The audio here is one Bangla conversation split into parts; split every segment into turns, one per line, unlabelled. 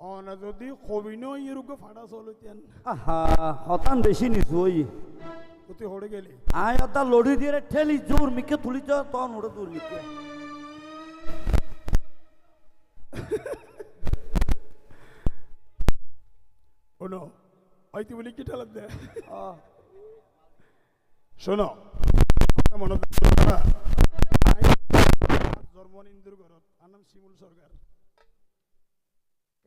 অনা যদি কবিন ইরুগে ফাড়া চলতেন
আহা হতান বেশি নিছু ওই
তুই হড়ে গেলি
আয় অতা লড়ি দিয়ে ঠেলি জোর মিকে তুলিছ তখন ওটা দূর মিকে
শোনো হয়তো বলি কি দে শোনো মনে জন্ম ইন্দুর ঘরত আর নাম শিমুল সরকার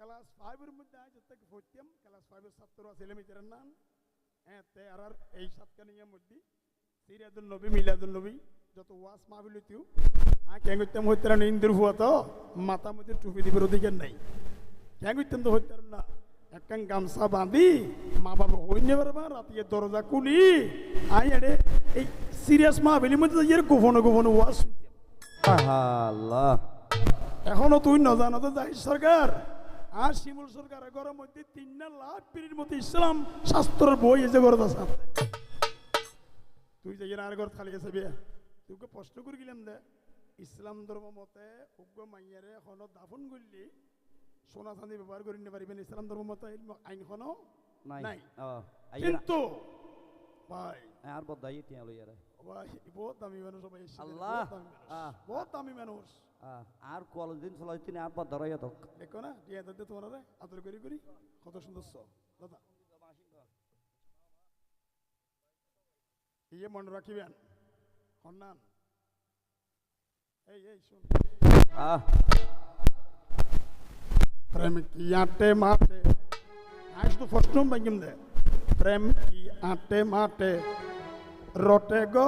ক্লাস ফাইভের মধ্যে আজ থেকে পড়তাম ক্লাস ফাইভের ছাত্র ছেলে মেয়েদের নাম হ্যাঁ তে আর আর এই সাতকানিয়ার মধ্যে সিরিয়াদুল নবী মিলাদুল নবী যত ওয়াস মাহবিল হইতেও আ কেন করতাম হইতাম না ইন্দুর হুয়া তো মাথা মধ্যে টুপি দিবার অধিকার নাই কেন করতাম তো হইতাম না একখান গামছা বাঁধি মা বাবা হই নেবার রাতিয়ে দরজা খুলি আই এড়ে এই সিরিয়াস মাহবিলের মধ্যে যাই গোপনে গোপনে ওয়াজ শুনতাম
আল্লাহ
এখনও তুই নজানো তো যাই সরকার আর শিমুল সরকার ঘরের মধ্যে তিন না লাখ পিড়ির মধ্যে ইসলাম শাস্ত্রের বই এসে ঘরে তুই যে আর ঘর খালি গেছে বিয়া তোকে প্রশ্ন করে গেলাম দে। ইসলাম ধর্ম মতে উগ্র মাইয়ারে এখনও দাফন করলি সোনা চাঁদি ব্যবহার করে নিতে পারিবেন ইসলাম ধর্ম মতে আইন এখনও
নাই।
কিন্তু ভাই।
আর বদাই তিয়া
ভাই বহুত দামি মানুষ ভাই
আল্লাহ।
বহুত দামি মানুষ।
আর কলেজ দিন চলাই তিনি আর বদারাইয়া তক
দেখো না দিয়ে দাদা তোমার আদর করি করি কত সুন্দর স দাদা। ইয়ে মনে রাখিবেন সন্ধান এই এই শুন।
আহ।
প্রেম কি আটে মাটে? আজ তো ফার্স্ট টাইম বাঙ্গিম দে। প্রেম কি আটে মাটে? রটে গো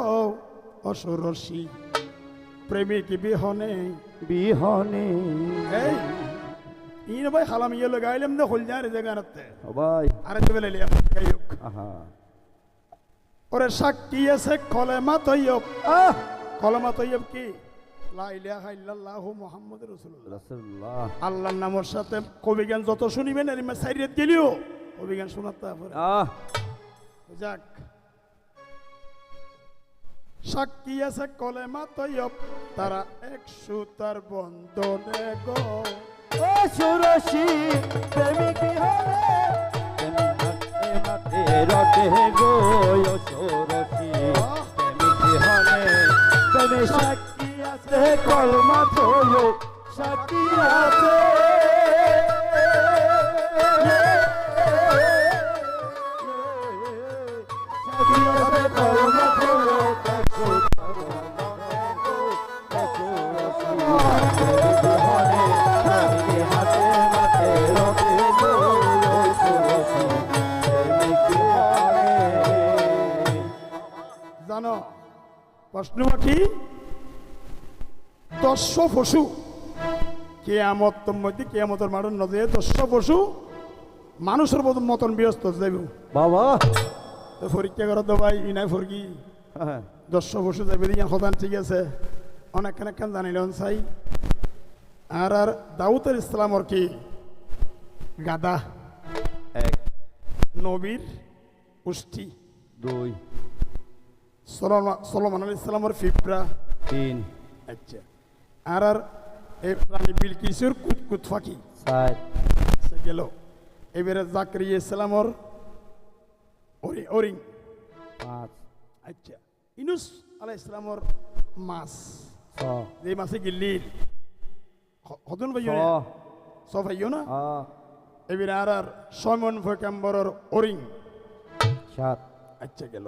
অসুরসি প্রেমিক বিহনে।
বিহনে।
এই ইন ভাই খালাম ইয়ে লাগাইলাম দে যা রে জায়গাতে
ও ভাই।
আরে তো বেলে লিয়া
আহা।
ওরে সাক্ষী আছে কলেমা তৈয়ব।
আহ!
কলেমা তৈয়ব কি? আল্লাহর নামের সাথে যত শুনিবেন এর গেলিও কবিগান শোনাতে তারপরে।
আহ!
যাক। সাক্ষী আছে কলে তৈয়ব তারা এক সুতার বন্ধনে গো।
ও সুরসি প্রেমিক প্রেমিক মাঠে রটে গো ও সুরসি। প্রেমিক বিহনে প্রেমে সাক্ষী আছে কলমা থয়ো
প্রশ্ন কি দস্য পশু। কেয়ামত মধ্যে কেয়ামতের মাঠের নদী দস্য পশু। মানুষের মতন মতন ব্যস্ত যাইব
বাবা।
তো পরীক্ষা করো তো ভাই ইনাই ফরকি।
হ্যাঁ।
সদান ঠিক আছে। অনেক অনেক জানিলেন চাই। আর আর দাউদের ইসলামর কি? গাদা।
এক।
নবীর উষ্টি
দুই।
সলমান আল ইসলামর ফিফরা।
তিন।
আচ্ছা। আর আর এই প্রাণী বিলকিসুর কুতকুত ফাঁকি। সে গেল। এবারে জাকরি ইসলামর ওরি
পাঁচ।
আচ্ছা। ইনুস আলাহ ইসলামর মাছ। যে মাছে গিল্লির হতন ভাইও সব ভাইও না? এবারে আর আর সমন ফকাম্বরর ওরিং।
সাত।
আচ্ছা গেল।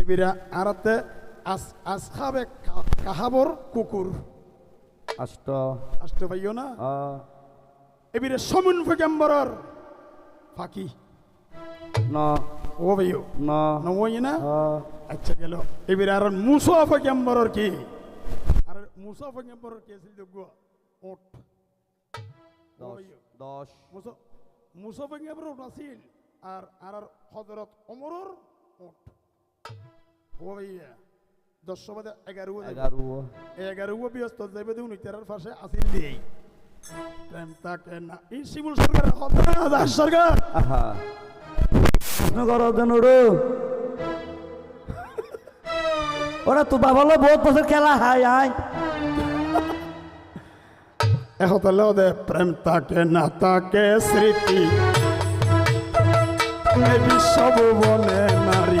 এবারে আরাতে আস আসখাবে কা- কাহাবর কুকুর।
আষ্ট।
আষ্ট ভাইও না? এবারে সমন ফকাম্বরর ফাঁকি।
ন।
ও ভাইও।
ন।
নয় না? আচ্ছা গেল। এবারে আর মুসা ফকাম্বরর কি? আর মুসা ফকাম্বরর কি আছিল যোগ্য ওট।
দশ।
মুসা মুসা ফকাম্বরর আছিল আর আর হযরত ওমরর ওট। ও ভাইয়া দশ বাদে এগারো
এগারো
এগারো ব্যস্ত যাবে দিন উইতারার পাশে আসিল দিই প্রেম তাকে না এই শিমুল সরকার হতা দাস সরকার
আহা প্রশ্ন করো দেনুরু ওরা তো বাবালো বহুত বছর খেলা হাই হাই
এহতালে ওদে প্রেম তাকে না তাকে স্মৃতি বিশ্বভুবনে নারী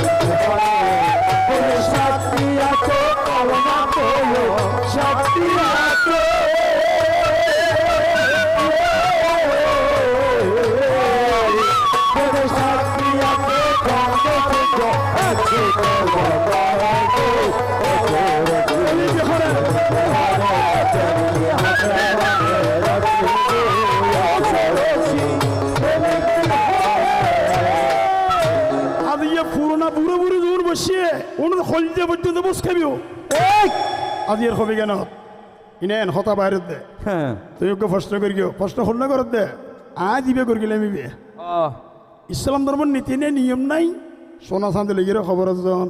বসিয়ে ওনার হলদে পর্যন্ত বস খাবিও আজ এর হবে কেন? ইনেন হতা বাইরে দে।
হ্যাঁ।
তুই ওকে প্রশ্ন করি গিয়ে। প্রশ্ন হল করত দে। আজ ইবে করি গেলে আমি বিয়ে ইসলাম ধর্মের নীতি নেই নিয়ম নাই। সোনা চাঁদে লেগে খবর জন।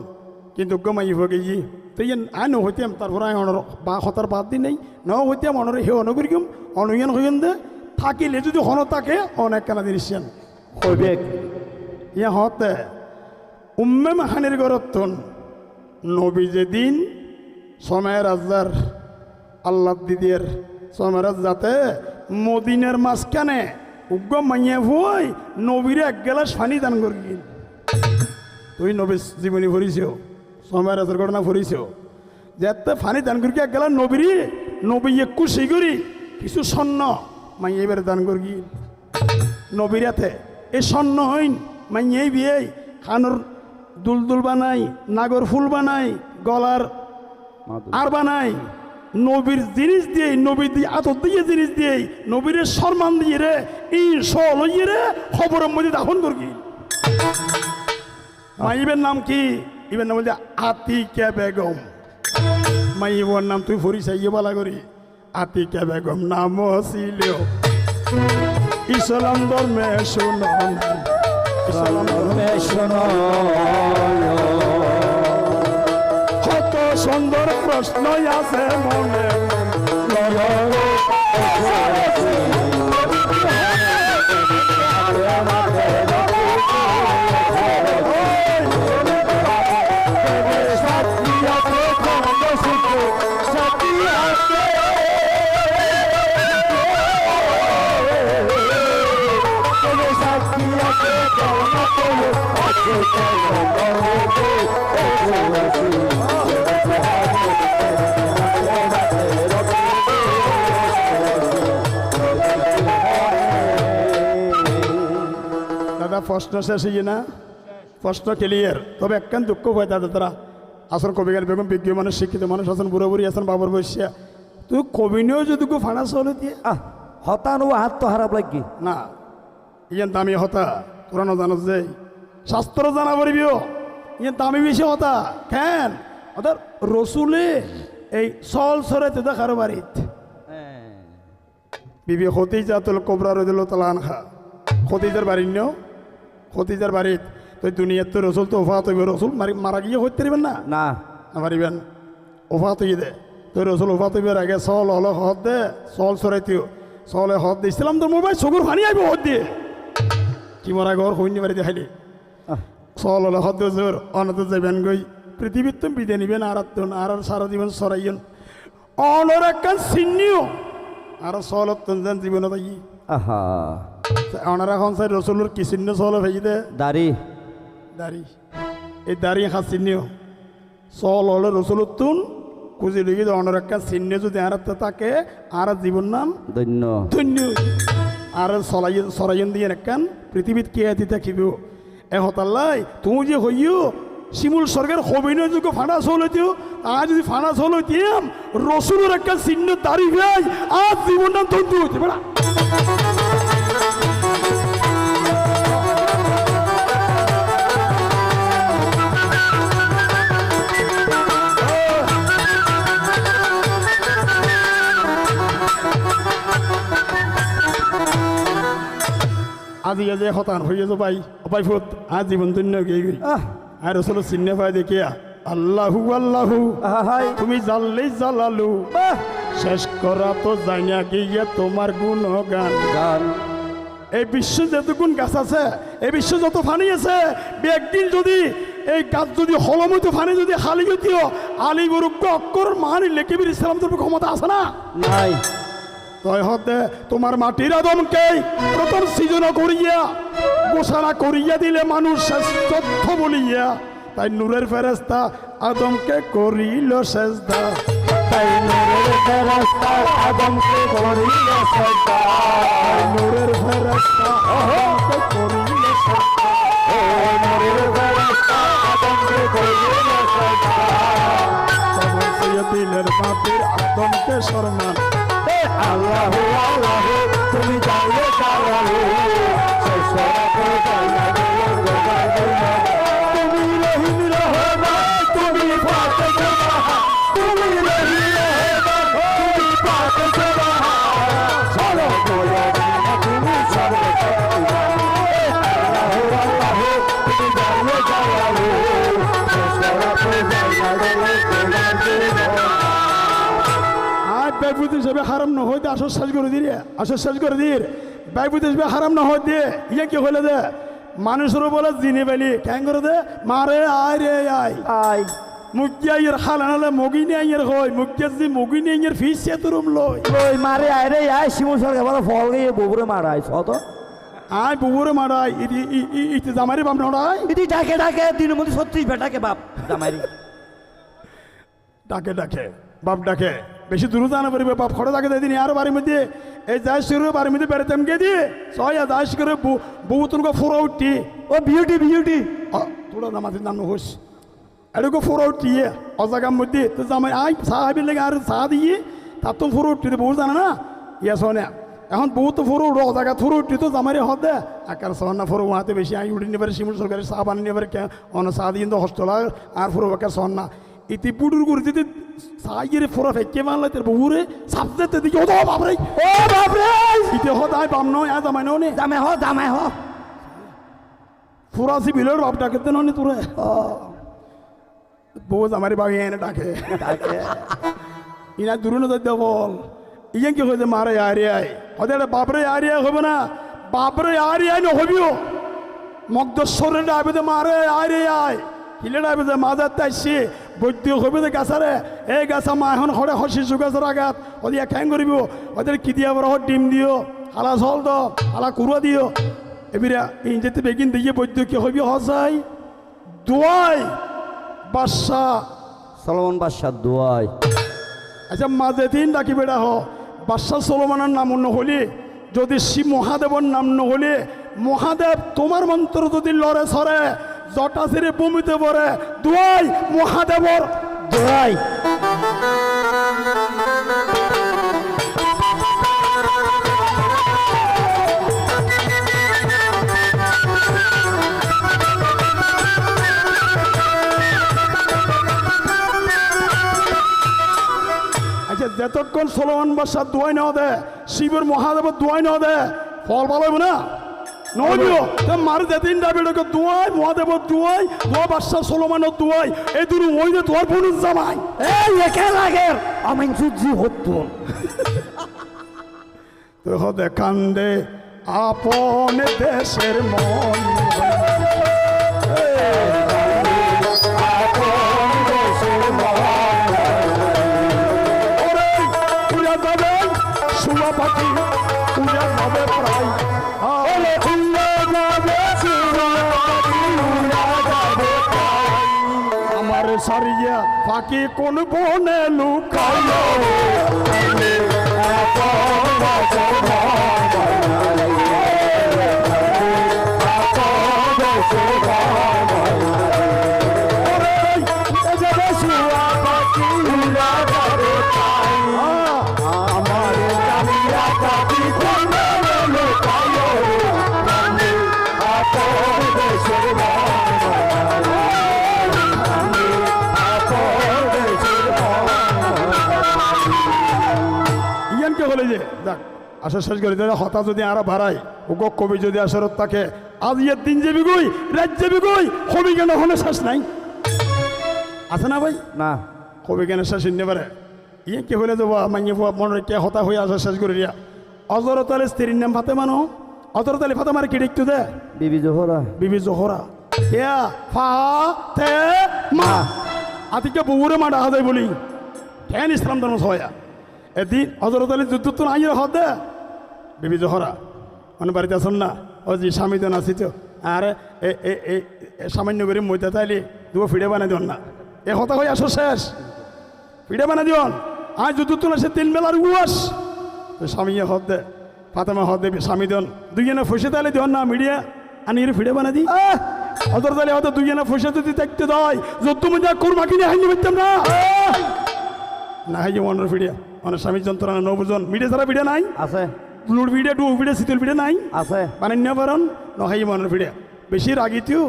কিন্তু গমাই হয়ে গেছি। তুই আই নহইতাম তারপর আই অনর বা হতার বাদ দি নেই। ন হইতাম অনর হে অনগরিকম অনুয়ান হইন দে। থাকিলে যদি হন তাকে অনেক কেনা জিনিস
হইবে।
ইয়া হতে উম্মে মাহানির গরতন নবী যেদিন সময়ের রাজার আল্লাহ দিদির সময়ের যাতে মদিনের মাঝখানে উগ্র মাইয়া ভুই নবীরে এক গেলাস পানি দান করি তুই নবী জীবনী ভরিস সময়ের রাজার ঘটনা ভরিস যাতে পানি দান করি এক গেলা নবীরি নবী একটু করি, কিছু স্বর্ণ মাইয়া এবার দান করি নবীরাতে এই স্বর্ণ হইন মাইয়াই বিয়ে খানোর দুলদুল বানাই নাগর ফুল বানাই গলার আর বানাই। নবীর জিনিস দিয়ে নবী দিয়ে আতর দিয়ে জিনিস দিয়ে নবীর সম্মান দিয়ে রে এই সল রে খবরের মধ্যে দাফন করবি। মাইবের নাম কি? ইবের নাম বলছে আতিকা বেগম। মাইবর নাম তুই ফরি চাইয়ে বলা করি। আতিকা বেগম নাম ছিল। ইসলাম ধর্মে শুনো কত সুন্দর প্রশ্ন আছে মনে। প্রশ্ন শেষ হইয়ে না? প্রশ্ন ক্লিয়ার তবে একখান দুঃখ হয় দাদা তারা আসল কবিগার বেগম বিজ্ঞ মানুষ শিক্ষিত মানুষ আছেন বুড়ো বুড়ি আছেন বাবর বসিয়া তুই কবি নিয়েও যদি ফাঁড়া চলে দিয়ে
আহ হতানো হাত তো খারাপ লাগি
না। ইয়ান দামি হতা তোরা না জানো যে শাস্ত্র জানা পারিবিও ইয়ান দামি বেশি হতা কেন? ওদের রসুলে এই সল সরে তো দেখারো বাড়িত। বিবি খতিজা তুল কোবরা রদিল তালান খা। খতিজার বাড়ি নিও খতিজার বাড়িত। তো দুনিয়ার তো রসুল তো ওফাত হইব। রসুল মারি মারা গিয়ে হইতে পারিবেন না?
না।
না পারিবেন ওফাত হইয়ে দে। তো রসুল ওফাত হইবার আগে সল হল হদ দে সল সরাইতিও সলে হদ দে। ইসলাম তো মোবাইল চকুর ফানি আইব হদ দিয়ে। কি মরা ঘর হইনি বাড়ি দেখাইলে সল হলে হদ জোর অনত যাবেন গই। পৃথিবীর তো বিদে নিবেন আর আর সারা জীবন সরাইন অনর একখান চিহ্নিও আর সলত যেন জীবনত ই
আহা।
অনার এখন চাই রসুলোর কি চিহ্ন সল ভেজি দে
দাড়ি।
দাড়ি। এই দাড়ি খা চিহ্নিও সল হলে রসুলোর তুন খুঁজি লিখি অনর একখান চিহ্ন যদি আর তাকে আর জীবন নাম।
ধন্য।
ধন্য। আর সলাই সরাইন দিয়ে একখান পৃথিবীত কে আতি থাকিব এ হতাল্লাই তুমি যে হইও শিমুল সরকার হবিনয় যোগ্য ফানাস হল হইতেও আজ যদি ফানাস হল হইতিয়াম রসুলের একটা চিহ্ন দাঁড়ি ভাই আজ নাম ধন্য হইতে বেড়া আজি আজি হতান হয়ে যাব ভাই ভাই ফুট আজ জীবন ধন্য গিয়ে গই। আর রসুল চিহ্নে পাই দেখিয়া আল্লাহু আল্লাহু।
হাই।
তুমি জানলেই জ্বালালু শেষ করা তো না গিয়ে তোমার গুণগান।
গান।
গান এই বিশ্ব যতগুণ গাছ আছে এই বিশ্ব যত ফানি আছে একদিন যদি এই গাছ যদি হলমতো ফানি যদি হালি যদিও আলি গরুকে অক্ষর মানি লেখিবির ইসলাম তোর ক্ষমতা আছে না?
নাই।
তয় হতে তোমার মাটির আদমকে প্রথম সৃজন করিয়া ঘোষণা করিয়া দিলে মানুষ তথ্য বলিয়া তাই নূরের ফেরেস্তা আদমকে করিল সেজদা।
তাই নূরের আদমকে করিল
তাই নূরের ফেরেস্তা আদমকে করিল সেজদা।
নূরের আদমকে করিল
সবার দিলের মাটির আদমকে সম্মান।
আল্লাহু আল্লাহ তুমি জানলে কারও শেষ
ব্যয়পুত হিসেবে হারাম না হইতে আসর শেষ করে দিয়ে আসর শেষ করে দিয়ে ব্যয়পুত হিসেবে হারাম না হইতে ইয়ে কি হইলে দে? মানুষেরও বলে জিনে বেলি কেন করে দে মারে আয় রে আয়। হয় ফিস সে তোরম লই।
মারে আয় শিমু সরকার বলে ফল গিয়ে বগুড়ে মারাই ছত
আয় বুবুরে মারাই ইতি জামারি
ইদি ডাকে ডাকে দিনের মধ্যে ছত্রিশ বেটাকে বাপ
ডাকে ডাকে বাপ ডাকে। বেশি দূর জানা পারিবে বাপ খড়ে ডাকে দিন আর বাড়ির মধ্যে এই যাই শুরু বাড়ির মধ্যে বেড়াতাম গিয়ে দিয়ে ছয় যাই করে বউ তোর ফুরা উঠি।
ও বিউটি বিউটি
তোরা নামাজের নাম হোস এরকম ফুরা উঠিয়ে অজাগার মধ্যে তো জামাই আই সাহাবির লেগে আর চা দিয়ে তার তো ফুরো উঠতে বহু জানে না? ইয়া শোনে এখন বহুত ফুরো উঠো অজাগা ফুরো উঠি তো জামাই দে আকার সহনা ফুরো উহাতে বেশি আই উঠি নেবার শিমুল সরকারের চা বানিয়ে নেবার কে অন চা দিয়ে তো হস্টেল আর ফুরো বাকার সহনা ইতি পুডুর করে যদি সাইয়ের ফুরা ফেকে মানলে তোর বহুরে সাবজেক্ট দিকে ও বাপরে।
ও বাপরে!
ইতি হদ আই বাম নয় আজ জামাই নে।
জামাই হ জামাই হ।
ফুরাসি বিলের বাপ ডাকে তো নি তোরে। বউ জামারি বাগে এনে ডাকে।
ডাকে।
ইনা দূরনো যাইতে বল। ইয়ে কি হয়েছে মারে আরে আয়। হতে বাপরে আরে হবে না। বাপরে আরে আয় না হবিও মগদশ্বরের ডাবে তো মারে আরে আয়। হিলে ডাবে মাজার তাইছে। বৈদ্য হইবে যে গাছারে এই গাছা মা এখন হরে হর শিশু গাছের আঘাত ওদি খ্যাং করিব ওদের কি দিয়া বড় ডিম দিও হালা জল দ হালা কুড়া দিও এবিরা ইঞ্জেতে বেগিন দিয়ে বৈদ্য কি হইবি হসাই দোয়াই বাদশা
সলমন বাদশাহ দোয়াই
আচ্ছা মাঝে দিন ডাকি বেড়া হ। বাদশাহ সলমানের নাম নহলে যদি শিব মহাদেবর নাম নহলে মহাদেব তোমার মন্ত্র যদি লড়ে সরে জটা ছেড়ে বমিতে পড়ে। দুয়াই, মহাদেবর
দোয়াই।
আচ্ছা যতক্ষণ সলমান বাদশাহ দোয়াই নেওয়া দে শিবের মহাদেবের দোয়াই নেওয়া দে ফল ভালো হবে না? দে দোয়াই দোয়াই দোয়া সলমানের দোয়াই এই ওই যে দোয়ার বোনের জামাই।
এই একে আমি হতুন
হদে কান্দে আপন দেশের মন। আমার ফাঁকি কোন বনে লুকাইলো দেখ আসা শেষ করে হতা যদি আরও বাড়ায় ও কবি যদি আসরত থাকে আজ ইয়ের দিন যাবি গই রাত যাবি গই কবি কেন হলে শেষ নাই? আছে না ভাই?
না।
কবি কেন শেষ নিতে পারে? ইয়ে কি হলে যাব মাইয়ে মনে কে হতা হয়ে আসা শেষ করে দিয়া। অজরতালে স্ত্রীর নাম ফাতে মানো অজরতালে ফাতে মারে কি দেখতে দে?
বিবি জোহরা।
বিবি জোহরা। ইয়া ফা তে মা। আতিকে বউরে মা ডাকা দেয় বলি। কেন ইসলাম ধর্ম সয়া এদিন হজরত আলী যুদ্ধ তো নাই হদ। বিবি জোহরা মানে বাড়িতে আসুন না। ও জি স্বামী দেন আসি তো, আর এ সামান্য করে মইতে তাইলে দুটো ফিডে বানাই দিন না। এ হতা হয়ে আসো শেষ। ফিডে বানাই দিন আজ যুদ্ধ তো সে তিন বেলার উয়াস তো স্বামী হদ দে ফাতেমা হদ দে স্বামী দেন দুইজনে ফুসে তাইলে দিন না মিডিয়া। আনি এর ফিডে বানাই দি হজর তাহলে হয়তো দুইজনে ফুসে যদি দেখতে দেয় যুদ্ধ মজা করবা কিনে হাইনি পারতাম না! না হাই যে মনের ফিডিয়া। মানে স্বামী যন্ত্রণা নবজন মিডিয়া ছাড়া ভিডিও নাই
আছে।
লুড ভিডিও টু ভিডিও শীতল ভিডিও নাই
আছে।
বানান্য পারন নহাই মনের ভিডিও বেশি রাগিতিও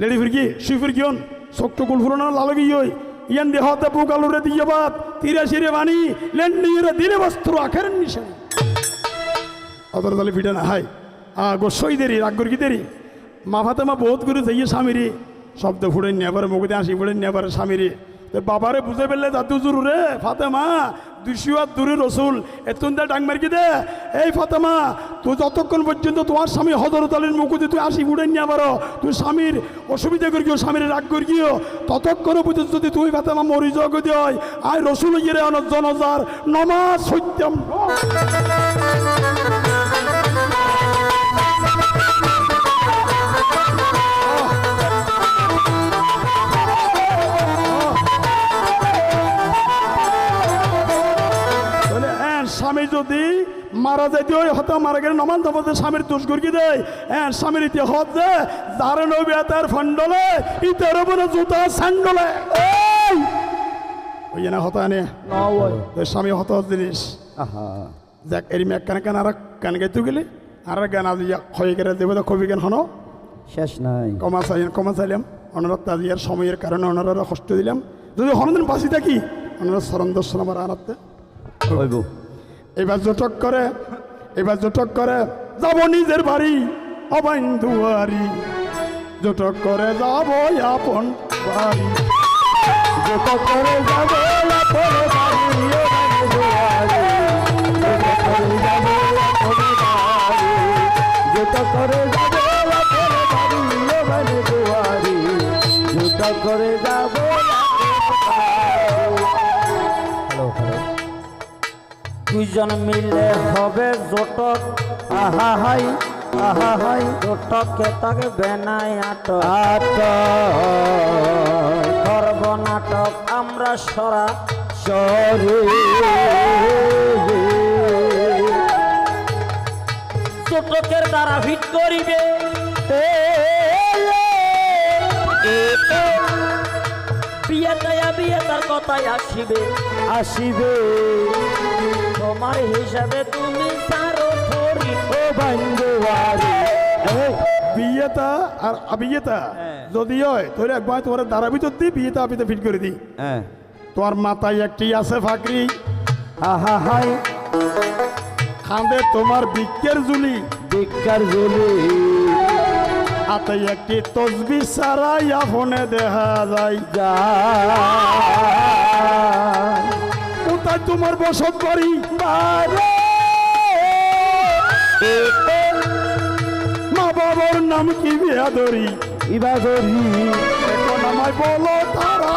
লেডি ফিরকি শুই ফিরকিয়ন চোখ গুল ফুরোনো লালগি হই। ইয়ান দেহ হতে পোকালুরে দিয়ে বাত তিরাশি রে বানি লেন্ডিং রে দিলে বস্ত্র আখের নিশান। অতর তালে ভিডিও না হাই আ গোসই দেরি রাগ করি দেরি। মা বহুত করে যাইয়ে স্বামীরে শব্দ ফুড়ে নেবার মুখে আসি ফুড়ে নেবার স্বামীরে। বাবারে বুঝে ফেললে দাদু জুরু রে, ফাতেমা। দুশিয়ার দূরে রসুল, এতুন দে ডাং মার্কি দে। এই ফাতেমা, তুই যতক্ষণ পর্যন্ত তোমার স্বামী হজরত আলীর মুখে তুই আসি ফুড়ে নিয়ে পারো তুই স্বামীর অসুবিধা করি গিয়েও, স্বামীর রাগ করি গিয়েও, ততক্ষণ পর্যন্ত যদি তুই ফাতেমা মরি জগ দিয় আয় রসুল গিয়ে অনজ জনজার, নমাজ সত্যম। যদি মারা যাইতে হয় হয়তো মারা গেলে নমান যাবতে স্বামীর করি দেয়? হ্যাঁ স্বামীর ইতি হত দে যার নবী তার ফন্ডলে ইতার উপরে জুতা স্যান্ডলে। ওই না হতা নে
ওই।
স্বামী হত জিনিস। এরি মেক কানে কান আর কান গাইতে গেলে আর গান আজি হয়ে গেলে দেবে তো কবি গান হনো?
শেষ নাই।
কমা চাই কমা চাইলাম। ওনারা তাজিয়ার সময়ের কারণে ওনারা কষ্ট দিলাম। যদি হনদিন বাঁচি থাকি ওনারা সরণ দর্শন আমার আনাতে।
হইব।
এবার জোটক করে, এবার জোটক করে, যাব নিজের বাড়ি অবাইন দুয়ারি জোটক করে যাব আপন বাড়ি।
যত করে যাবে আপন করে যাবে করে যাবে দুইজন মিলে হবে জোটক। আহা হাই আহা হাই। জোটকে তাকে বেনাই আটক। করব নাটক আমরা সরা। সরে। জোটকের দ্বারা ভিট করিবে। বিয়ে দয়া বিয়ে তার কথায় আসিবে। আসিবে। তোমার হিসাবে তুমি সারো করি ও বান্ধবারি
বিয়েটা আর আবিয়েটা যদি হয় তাহলে একবার তোমার দ্বারা ভিতর দিই বিয়েটা আবিতে ফিট করে দিই
হ্যাঁ।
তোমার মাথায় একটি আছে ফাঁকরি।
আহা হাই।
খাঁদে তোমার বিজ্ঞের জুলি
বিকার জুলি
হাতে একটি তসবি সারাই ফোনে দেখা যায়।
যা
কোথায় তোমার বসত বাড়ি মা বাবার নাম কি বিয়াদরি?
ইবাদরি
এখন আমায় বলো তারা।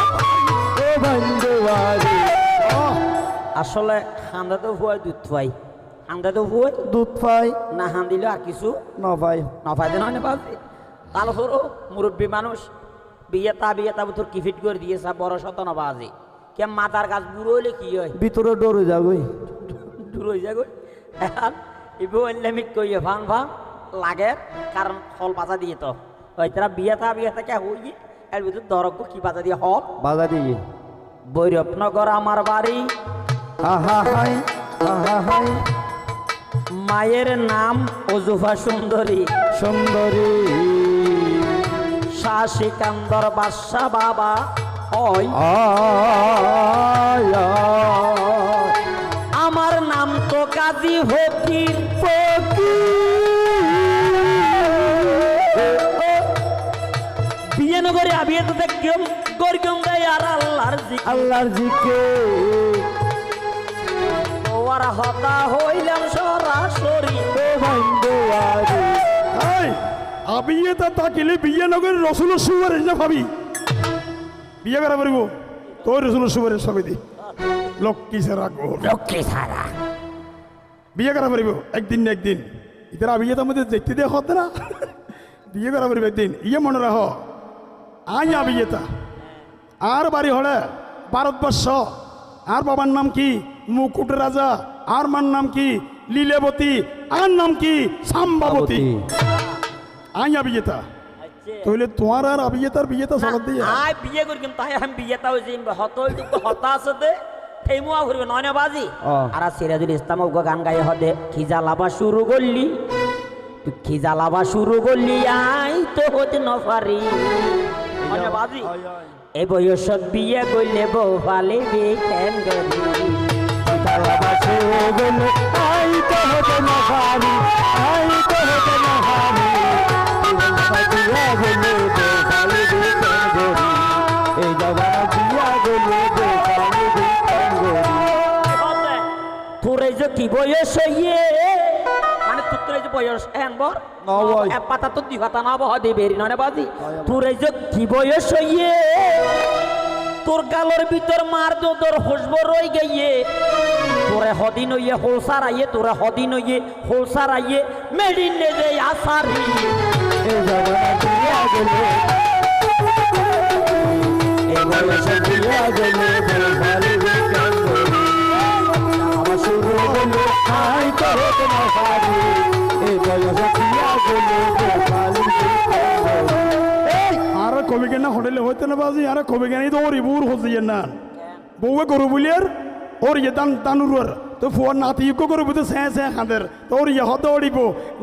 ও বান্ধবারি
আসলে হান্দা তো ভুয়াই দুধ পাই হান্দা তো ভুয়াই
দুধ পাই
না হান দিলে আর কিছু
ন পাই
না ফায়দা নয় না পাবি তাহলে মুরব্বী মানুষ বিয়ে তা বিয়ে তা তোর কি ফিট করে দিয়েছে বড় শত না বাজে কে মাথার গাছ বুড়ো হইলে কি হয়?
ভিতরে ডরে যাগই
দূর হয়ে এখন ইবু কইয়ে লাগে কারণ ফল পাতা দিয়ে তো। ওই তারা বিয়ে থা বিয়ে থাকে হই? এর ভিতর দরগ কি দিয়ে হল?
দিয়ে।
আমার বাড়ি।
আহা হাই আহা হাই।
মায়ের নাম অজুফা সুন্দরী।
সুন্দরী।
শাহ সিকান্দর বাদশাহ বাবা। হয়।
আয়
আমার নাম তো কাজী ফকির বিয়ানগরে আবিয়ে তো দেখম গরগম দেয় আর আল্লাহর জিকির।
আল্লাহর জিকে
ওর হতা হইলাম সরাসরি।
ও
এই আবিয়ে তা তাকিলে বিয়ে নগরের রসুলের সুবারের ভাবি। বিয়ে করা পারিব তোর রসুলের সুবারের সমিতি। লক্ষ্মী সারা গো
লক্ষ্মী ছাড়া।
বিয়ে করা পারিব একদিন না একদিন। ইতারা আবিয়ে তার মধ্যে দেখতে দিয়ে হতে না। বিয়ে করা পারিব একদিন। ইয়ে মনে রাখ আই আবিয়েতা আর বাড়ি হলে ভারতবর্ষ। আর বাবার নাম কি? মুকুট রাজা। আর মার নাম কি? লীলেবতী। আর নাম কি? সাম্বাবতী। আই আবিয়েতা তাহলে তোমার আর আবিয়েতার বিয়েতা সরদ দিয়ে
আই বিয়ে করি কিন্তু তাই আমি বিয়েটা হয়েছি হত হইতে হতা আছে দে থেমুয়া ঘুরবে নয় বাজি।
ও।
আর সিরাজুল ইসলাম ওগো গান গায়ে হদে খিজা লাভা শুরু করলি। তুই খিজা লাভা শুরু করলি আই তো হতে নফারি নয় বাজি। এই বয়সত বিয়ে করলে বউ ফালে বে কেন গরি
ভালোবাসে গেলে আই তো হতে না হারি আই তো
বয়স মানে তোর তোর এই যে বয়স বর?
বয়।
এক পাতা তো দুই পাতা না বহ দে বেরি নয় বাজি। তোর এই যে কি বয়স ইয়ে তোর গালর ভিতর মার দো হসব রই গিয়ে তোরে হদিন ইয়ে হোলসার আইয়ে তোরে হদিন ইয়ে হোলসার আইয়ে। মেডিন নে দে আসারি
আমার শুরু হলে আই তো হতে না হারি এই বয়সে দিয়া গেলে
আর কবি কেন হোটেলে হইতে না বাজি? আর কবি কেন তো ওর ইবুর হচ্ছে না। বউয়ে গরু বলিয়ার ওর ইয়ে দান দানুর তো ফোন নাতি ইকো গরু বুঝে স্যাঁ স্যাঁ হাঁদের তো ওর ইয়ে হতে ওড়িব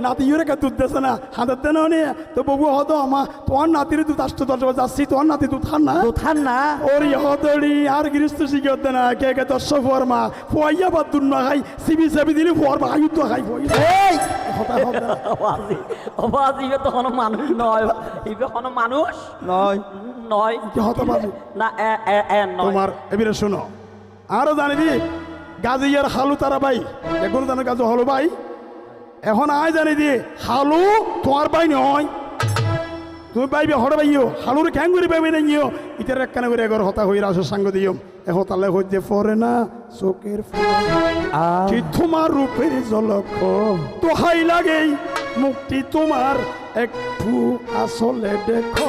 নাতি ইউরে কে দুধ দেছে না হাঁদের দেন নে তো বউ হতো আমা তোমার নাতির দুধ আসতো দশ বছর যাচ্ছি তোমার নাতি দুধ খান না
দুথান না
ওর ইয়ে হতড়ি আর গৃহস্থ শিখে হতে না কে কে দশ ফুয়ার মা ফুয়াইয়া বা দুন না খাই সিবি সাবি দিলে ফুয়ার মা আয়ুদ্ধ খাই ফুয়াই হতা হতা
তো কোনো মানুষ নয় ইবে কোনো মানুষ
নয়
নয়
কি হতা
না এ এ এ নয়
তোমার এবারে শোনো আরও জানি গাজিয়ার হালু তারা ভাই। এখন জানো গাজু হালু ভাই। এখন আয় জানি দি, হালু তোমার ভাই নয়। তুমি পাইবে হরে ভাইও হালুর ক্যাং করে পাইবে না নিও? ইতার একখানে করে এগর হতা হয়ে আসো সাঙ্গ দিও। এ হতালে হইতে পরে না, চোখের কি তোমার রূপের ঝলক? তো হাই লাগেই মুক্তি তোমার। একটু আসলে দেখো।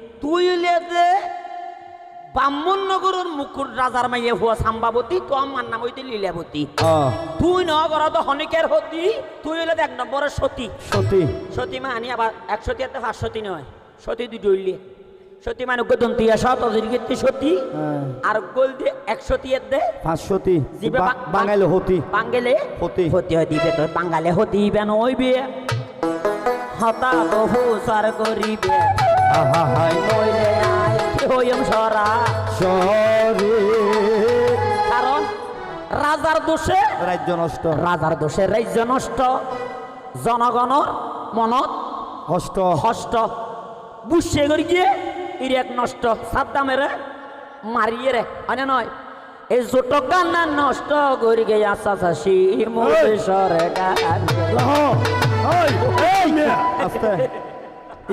তুই হইলে যে ব্রাহ্মণনগরের মুকুট রাজার মাইয়ে হুয়া সাম্বাবতী তো আমার নাম হইতে লীলাবতী। তুই ন কর তো হনিকের হতি তুই হইলে এক নম্বরের সতী।
সতী।
সতী মা আনি আবার এক সতী আর পাঁচ সতী নয়। সতী দুই ডইলে সতী মানে দন্তি আসা তজরিকে সতী।
হ্যাঁ।
আর গোল দিয়ে এক সতী এর দে
পাঁচ সতী।
জিবে
বা-
বা-
বাঙালি হতি। হতি।
হতি হয় দিবে তো বাঙ্গালে হতিবে নইবে হতা বহু সার করিবে
হাই
হইম সরা। কারণ রাজার দোষে
রাজ্য নষ্ট।
রাজার দোষে রাজ্য নষ্ট। জনগণর মনত
কষ্ট
হষ্ট। বুঝছে করি গিয়ে নষ্ট। সাদ্দামেরে মারিয়ে রে। নয়। এই গান্না নষ্ট করি গে আশা মোরে সরে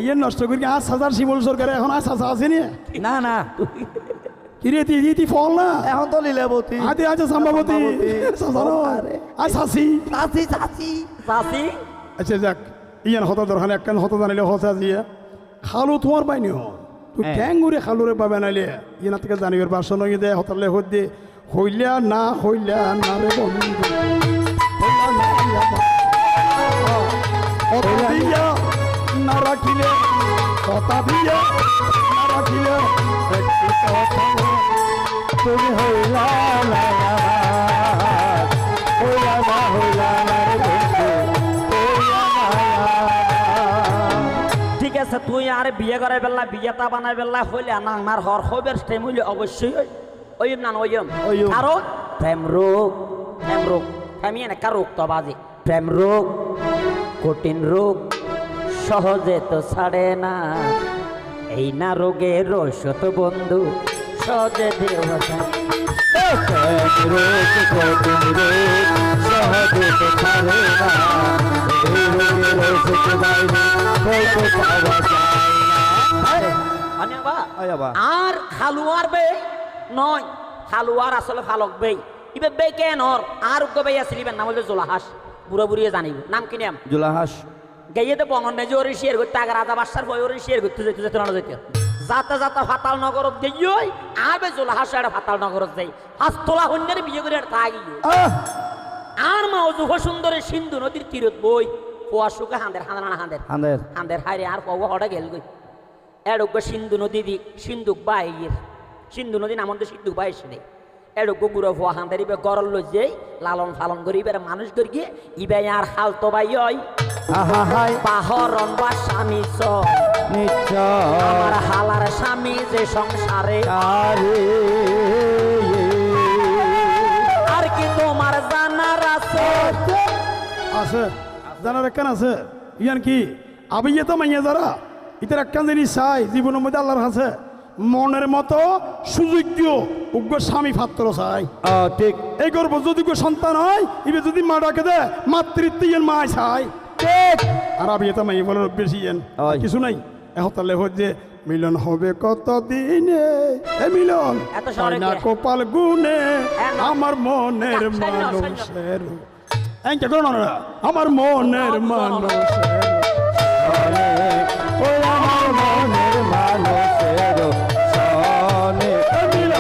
ইয়ে নষ্ট করি আজ হাজার শিমল সরকারে এখন আজ হাজার আছে নি?
না না।
কিরে তি ইতি ফল না?
এখন তো লীলাবতী।
আদি আছে সম্ভবতী আজ হাসি
চাচি চাচি
চাষি
আচ্ছা যাক। ইয়ান হতা দরখানে একখান হতা জানিলে হতা দিয়ে খালু তোমার বাইনি হন তুই
হ্যাঁ।
ক্যাং করে খালুরে পাবে নাইলে। ইনা থেকে জানিবার বাসন হয়ে দে হতালে হত দে। হইলা না হইলা না রে বন্ধু। হইলা না হইলা রাখিলে কথা দিয়া রাখিলে একটি কথা
তুমি হইলা না
ঠিক আছে তুই আর বিয়ে করে বেলা বিয়েটা বানাই বেলা হইলে না আমার হর হবের টাইম হইলে অবশ্যই হই ওইম না ওইম। কারণ প্রেম রোগ প্রেম রোগ। আমি একটা রোগ? তো বাজে। প্রেম রোগ কঠিন রোগ। সহজে তো ছাড়ে না। এই না রোগের রসত বন্ধু সহজে দেওয়া
সহজে তো ছাড়ে না এই রোগের ওষুধ বাইরে পাওয়া যায় না
অনিয়া বা
আয়া বা।
আর খালুয়ার বে নয় খালুয়ার আসলে ফালক বেই। ইবে বে কেন? আর উগ্র বেই আসিল নাম হলো জোলাহাস। বুড়ো বুড়িয়ে জানিব। নাম কি নাম
জুলাহাস।
গাইয়ে তো বঙ্গন নেজে ওরে শেয়ার করতে আগে রাজা বাসার বই ওরে শেয়ার করতে যেতে যেতে না যেতে যাতে যাতে ফাতাল নগরত গেই আর বে জোলাহাস এটা ফাতাল নগরত যাই। হাস্তলা হন্যের বিয়ে করে এটা থাকি। আর মা অজুহ সুন্দরের সিন্ধু নদীর তীরত বই পোয়া সুখে হাঁদের হাঁদার না হাঁদের।
হাঁদের।
হাঁদের হাইরে আর পাবো হঠাৎ গেল গই। এডোগ্য সিন্ধু নদী দি সিন্ধুক বাইয়ের সিন্ধু নদী তো সিন্ধুক বাই এসে এডোগ্য গুড়ো ভুয়া হাঁদের ইবে গরল লই যেই লালন ফালন করি ইবে মানুষ করি গিয়ে ইবে আর হাল তো বাই ওই
আহা হাই।
পাহরন বা স্বামী চ
নিশ্চয়।
আমার হালার স্বামী যে সংসারে।
আরে।
আর কি তোমার জানার আছে?
আছে। জানার একখান আছে। ইয়ান কি? আবিয়ে তো মাইয়া যারা। ইতার একখান জিনিস চাই জীবনের মধ্যে আল্লাহর কাছে। মনের মতো সুযোগ্য উগ্র স্বামী পাত্র চাই।
ঠিক।
এই গর্ব যদি সন্তান হয় ইবে যদি মা ডাকে দে মাতৃত্ব মা চাই।
ঠিক
আর আবিয়ে তো মাইয়া বলে বেশি কিছু নাই। এখন এহতালে হচ্ছে মিলন হবে কত দিনে এ মিলন না কপাল গুনে
হ্যাঁ,
আমার মনের। মানুষের আমার মনের মানুষের